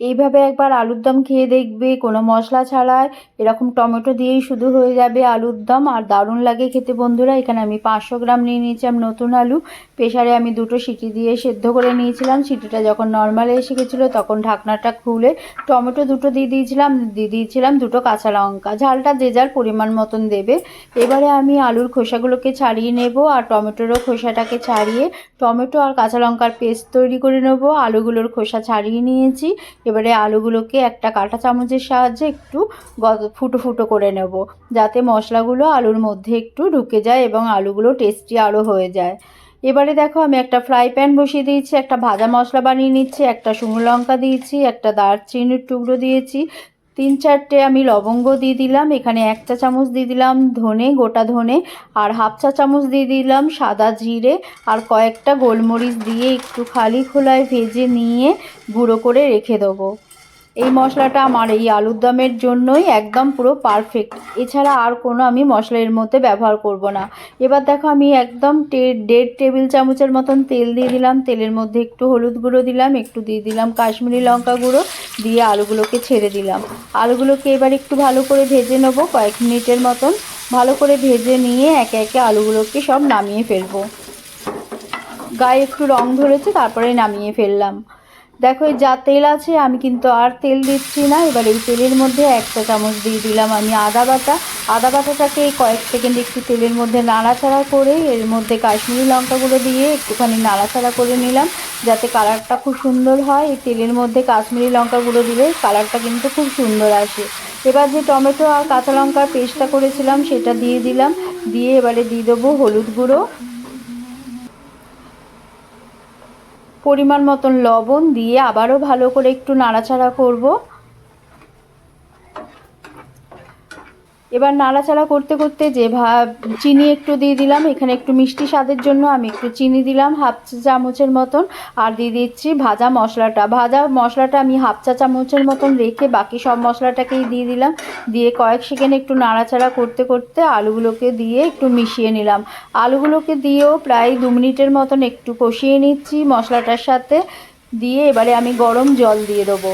এইভাবে একবার আলুর দম খেয়ে দেখবে, কোনো মশলা ছাড়াই। এরকম টমেটো দিয়েই শুধু হয়ে যাবে আলুর দম। আর দারুণ লাগে খেতে বন্ধুরা। এখানে আমি পাঁচশো গ্রাম নিয়ে নিয়েছিলাম নতুন আলু। প্রেশারে আমি দুটো সিটি দিয়ে সেদ্ধ করে নিয়েছিলাম। সিটিটা যখন নর্মালে এসে গেছিল, তখন ঢাকনাটা খুলে টমেটো দুটো দিয়ে দিয়েছিলাম। দিয়ে দিয়েছিলাম দুটো কাঁচা লঙ্কা। ঝালটা যে যার পরিমাণ মতন দেবে। এবারে আমি আলুর খোসাগুলোকে ছাড়িয়ে নেব আর টমেটোরও খোসাটাকে ছাড়িয়ে টমেটো আর কাঁচা লঙ্কার পেস্ট তৈরি করে নেব। আলুগুলোর খোসা ছাড়িয়ে নিয়েছি। এবারে আলুগুলোকে একটা কাঁটা চামচের সাহায্যে একটু ফুটো ফুটো করে নেব, যাতে মশলাগুলো আলুর মধ্যে একটু ঢুকে যায় এবং আলুগুলো টেস্টি আরও হয়ে যায়। এবারে দেখো আমি একটা ফ্রাই প্যান বসিয়ে দিয়েছি, একটা ভাজা মশলা বানিয়ে নিচ্ছি, একটা শুকনো লঙ্কা দিয়েছি, একটা দারচিনির টুকরো দিয়েছি তিন চারটে আমি লবঙ্গ দিয়ে দিলাম, এখানে এক চা চামচ দিয়ে দিলাম ধনে, গোটা ধনে, আর হাফ চা চামচ দিয়ে দিলাম সাদা জিরে, আর কয়েকটা গোলমরিচ দিয়ে একটু খালি খোলায় ভেজে নিয়ে গুঁড়ো করে রেখে দেবো। এই মশলাটা আমার এই আলুর দমের জন্যই একদম পুরো পারফেক্ট এছাড়া আর কোনো আমি মশলা এর মধ্যে ব্যবহার করব না। এবার দেখো আমি একদম দেড় টেবিল চামচের মতন তেল দিয়ে দিলাম। তেলের মধ্যে একটু হলুদ গুঁড়ো দিলাম, একটু দিয়ে দিলাম কাশ্মীরি লঙ্কা গুঁড়ো, দিয়ে আলুগুলোকে ছেড়ে দিলাম। আলুগুলোকে এবার একটু ভালো করে ভেজে নেব, কয়েক মিনিটের মতন। ভালো করে ভেজে নিয়ে একে একে আলুগুলোকে সব নামিয়ে ফেলব। গায়ে একটু রং ধরেছে, তারপরে নামিয়ে ফেললাম। দেখো যা তেল আছে, আমি কিন্তু আর তেল দিচ্ছি না। এবার এই তেলের মধ্যে একটা চামচ দিয়ে দিলাম আমি আদা বাটা। আদা বাটাটাকে কয়েক সেকেন্ড একটু তেলের মধ্যে নাড়াচাড়া করে, এর মধ্যে কাশ্মীরি লঙ্কাগুলো দিয়ে একটুখানি নাড়াচাড়া করে নিলাম, যাতে কালারটা খুব সুন্দর হয়। এই তেলের মধ্যে কাশ্মীরি লঙ্কাগুলো দিলে কালারটা কিন্তু খুব সুন্দর আসে। এবার যে টমেটো আর কাঁচা লঙ্কার পেস্টটা করেছিলাম, সেটা দিয়ে দিলাম। দিয়ে এবারে দিয়ে দেবো হলুদ গুঁড়ো। পরিমাণ মতন লবণ দিয়ে আবারও ভালো করে একটু নাড়াচাড়া করব। এবার নাড়াচাড়া করতে করতে যে ভা চিনি একটু দিয়ে দিলাম, এখানে একটু মিষ্টি স্বাদের জন্য আমি একটু চিনি দিলাম, হাফ চামচের মতন, আর দিয়ে দিচ্ছি ভাজা মশলাটা। ভাজা মশলাটা আমি হাফ চা চামচের মতন রেখে বাকি সব মশলাটাকেই দিয়ে দিলাম। দিয়ে কয়েক সেকেন্ড একটু নাড়াচাড়া করতে করতে আলুগুলোকে দিয়ে একটু মিশিয়ে নিলাম। আলুগুলোকে দিয়েও প্রায় দু মিনিটের মতন একটু কষিয়ে নিচ্ছি মশলাটার সাথে। দিয়ে এবারে আমি গরম জল দিয়ে দেবো।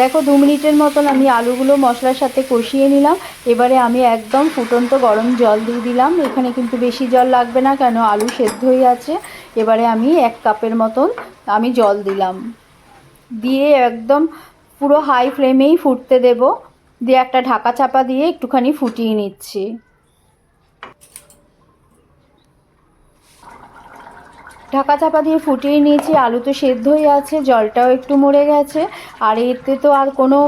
দেখো, দু মিনিটের মতন আমি আলুগুলো মশলার সাথে কষিয়ে নিলাম। এবারে আমি একদম ফুটন্ত গরম জল দিয়ে দিলাম। এখানে কিন্তু বেশি জল লাগবে না, কেন আলু সেদ্ধ হয়ে আছে। এবারে আমি এক কাপের মতন আমি জল দিলাম। দিয়ে একদম পুরো হাই ফ্লেমেই ফুটতে দেব। দিয়ে একটা ঢাকা চাপা দিয়ে একটুখানি ফুটিয়ে নিচ্ছি। ঢাকা চাপা দিয়ে ফুটিয়ে নিয়েছি, আলু তো সেদ্ধ হয়ে আছে, জলটাও একটু মরে গেছে, আর এতে তো আর কোনো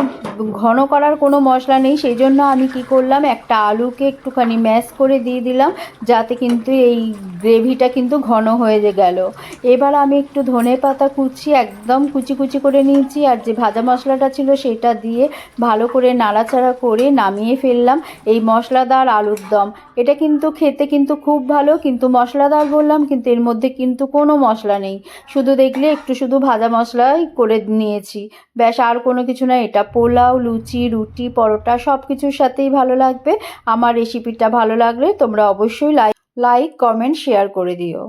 ঘন করার কোনো মশলা নেই সেই জন্য আমি কি করলাম, একটা আলুকে একটুখানি ম্যাশ করে দিয়ে দিলাম, যাতে কিন্তু এই গ্রেভিটা কিন্তু ঘন হয়ে গেল। এবার আমি একটু ধনে পাতা কুচি একদম কুচি কুচি করে নিয়েছি, আর যে ভাজা মশলাটা ছিল সেটা দিয়ে ভালো করে নাড়াচাড়া করে নামিয়ে ফেললাম, এই মশলাদার আলুর দম। এটা কিন্তু খেতে কিন্তু খুব ভালো, কিন্তু মশলাদার বললাম, কিন্তু এর মধ্যে কিন্তু কোনো মশলা নেই। শুধু দেখলে একটু শুধু ভাজা মশলাই করে নিয়েছি। ব্যাস, আর কোনো কিছু না, এটা পোলাও, লুচি, রুটি, পরোটা সব কিছুর সাথেই ভালো লাগবে। আমার রেসিপিটা ভালো লাগলে তোমরা অবশ্যই লাইক লাইক কমেন্ট শেয়ার করে দিও।